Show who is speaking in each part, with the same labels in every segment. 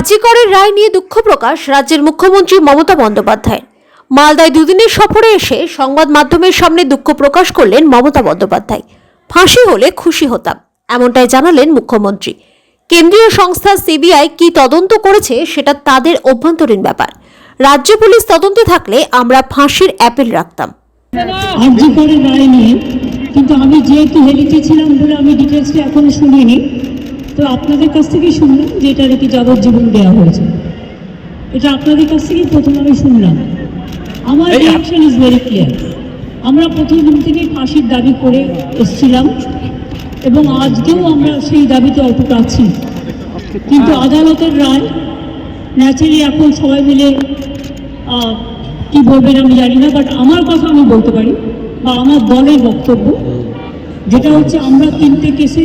Speaker 1: আরজিকরের রায় নিয়ে দুঃখ প্রকাশ রাজ্যের মুখ্যমন্ত্রী মমতা বন্দ্যোপাধ্যায় মালদায় দুদিনের সফরে এসে সংবাদ মাধ্যমের সামনে দুঃখ প্রকাশ করলেন মমতা বন্দ্যোপাধ্যায়। ফাঁসি হলে খুশি হতাম, এমনটাই জানালেন মুখ্যমন্ত্রী। কেন্দ্রীয় সংস্থা সিবিআই কি তদন্ত করেছে সেটা তাদের অভ্যন্তরীণ ব্যাপার। রাজ্য পুলিশ তদন্তে থাকলে আমরা ফাঁসির অ্যাপেল রাখতাম।
Speaker 2: কিন্তু আমি যেহেতু হেলিতে ছিলাম বলে আমি ডিটেলসটা এখনও শুনিনি তো আপনাদের কাছ থেকেই শুনলাম যে এটা নাকি যাবজ্জীবন দেওয়া হয়েছে। এটা আপনাদের কাছ থেকেই প্রথম আমি শুনলাম। আমার রিয়াকশন ইজ ভেরি ক্লিয়ার আমরা প্রথম দিন থেকেই ফাঁসির দাবি করে এসেছিলাম এবং আজকেও আমরা সেই দাবিতে অটুট আছি। কিন্তু আদালতের রায় ন্যাচারালি এখন সবাই মিলে কি বলবেন আমি জানি না বাট আমার কথা আমি বলতে পারি বা আমার দলের বক্তব্য যেটা হচ্ছে আমরা তিনটে কেসে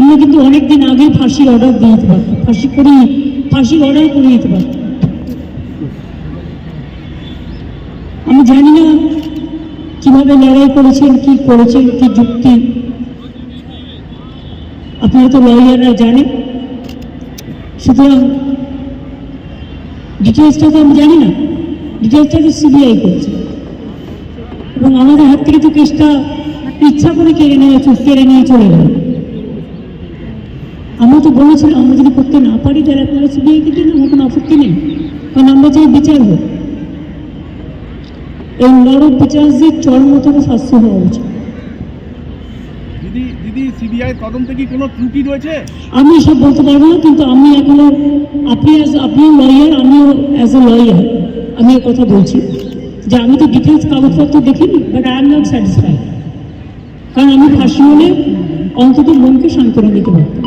Speaker 2: আমরা কিন্তু অনেকদিন আগে ফাঁসির অর্ডার দিয়ে দিতে পারতাম ফাঁসি করে ফাঁসির অর্ডার করে দিতে পারতাম আমি জানি না কীভাবে লড়াই করেছেন, কি করেছেন, কি যুক্তি। আপনারা তো লয়াররা জানেন। সুতরাং ডিটেলসটা তো আমি জানি না। ডিটেলসটা তো সিবিআই করছে। এবং আমাদের হাত থেকে তো কেসটা ইচ্ছা করে কেড়ে নিয়ে কেড়ে নিয়ে চলে গেল। আমরা তো বলেছিলাম আমরা যদি করতে না পারি তাহলে আপনারা সিবিআইকে দিন আমার কোনো আপত্তি নেই। কারণ আমরা চাই বিচার হোক এই নরক বিচারদের চরমতম শাস্তি হওয়া উচিত।
Speaker 3: দিদি দিদি সিবিআই তদন্তে কি কোনো ত্রুটি রয়েছে?
Speaker 2: আমি সব বলতে পারব না কিন্তু আমি এখনও আপনি আপনিও লয়ার আমিও অ্যাজ এ লয়ার আমি কথা বলছি। যে আমি তো ডিটেলস কাগজপত্র দেখিনি but I am not satisfied কারণ আমি ফাঁসি হলে অন্তত মনকে সান্ত্বনা দিতে পারতাম।